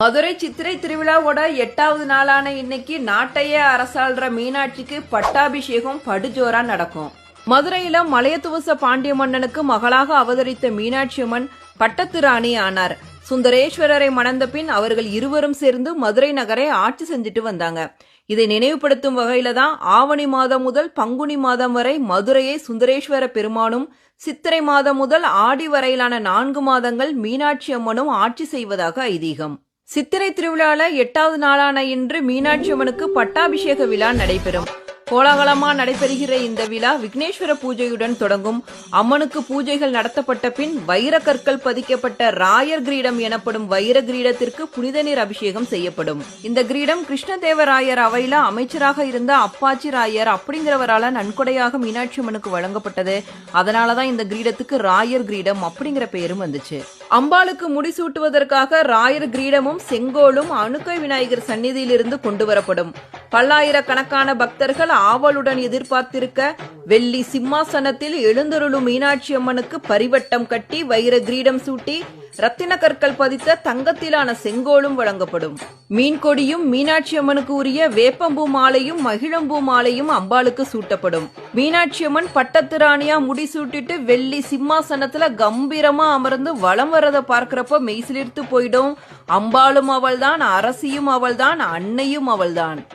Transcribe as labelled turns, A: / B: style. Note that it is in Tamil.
A: மதுரை சித்திரை திருவிழாவோட எட்டாவது நாளான இன்னைக்கு நாட்டையே அரசாள்ற மீனாட்சிக்கு பட்டாபிஷேகம் படுஜோரா நடக்கும். மதுரையில மலையத்துவச பாண்டிய மன்னனுக்கு மகளாக அவதரித்த மீனாட்சி அம்மன் பட்டத்து ராணி ஆனார். சுந்தரேஸ்வரரை மணந்த பின் அவர்கள் இருவரும் சேர்ந்து மதுரை நகரை ஆட்சி செஞ்சுட்டு வந்தாங்க. இதை நினைவுபடுத்தும் வகையில தான் ஆவணி மாதம் முதல் பங்குனி மாதம் வரை மதுரையை சுந்தரேஸ்வர பெருமானும் சித்திரை மாதம் முதல் ஆடி வரையிலான நான்கு மாதங்கள் மீனாட்சி அம்மனும் ஆட்சி செய்வதாக ஐதீகம். சித்திரை திருவிழால எட்டாவது நாளான இன்று மீனாட்சி அம்மனுக்கு பட்டாபிஷேக விழா நடைபெறும். கோலாகலமாக நடைபெறுகிற இந்த விழா விக்னேஸ்வர பூஜையுடன் தொடங்கும். அம்மனுக்கு பூஜைகள் நடத்தப்பட்ட பின் வைர கற்கள் பதிக்கப்பட்ட ராயர் கிரீடம் எனப்படும் வைர கிரீடத்திற்கு புனித நீர் அபிஷேகம் செய்யப்படும். இந்த கிரீடம் கிருஷ்ணதேவராயர் அவையில அமைச்சராக இருந்த அப்பாச்சி ராயர் அப்படிங்கிறவரால நன்கொடையாக மீனாட்சி அம்மனுக்கு வழங்கப்பட்டது. அதனாலதான் இந்த கிரீடத்துக்கு ராயர் கிரீடம் அப்படிங்கிற பெயரும் வந்துச்சு. அம்பாளுக்கு முடிசூட்டுவதற்காக ராயர் கிரீடமும் செங்கோலும் அணுக்கை விநாயகர் சந்நிதியிலிருந்து கொண்டு வரப்படும். பல்லாயிரக்கணக்கான பக்தர்கள் ஆவலுடன் எதிர்பார்த்திருக்க வெள்ளி சிம்மாசனத்தில் எழுந்தருளும் மீனாட்சி அம்மனுக்கு பரிவட்டம் கட்டி வைர கிரீடம் சூட்டி ரத்தின கற்கள் பதித்த தங்கத்திலான செங்கோலும் வழங்கப்படும். மீன்கொடியும் மீனாட்சி அம்மனுக்கு உரிய வேப்பம்பூ மாலையும் மகிழம்பூ மாலையும் அம்பாளுக்கு சூட்டப்படும். மீனாட்சி அம்மன் பட்டத்திராணியா முடி முடிசூட்டிட்டு வெள்ளி சிம்மாசனத்துல கம்பீரமா அமர்ந்து வளம் வரத பார்க்கிறப்ப மெய்சிலிர்த்து போயிடும். அம்பாளும் அவள்தான் அரசியும் அவள்தான் அன்னையும் அவள்தான்.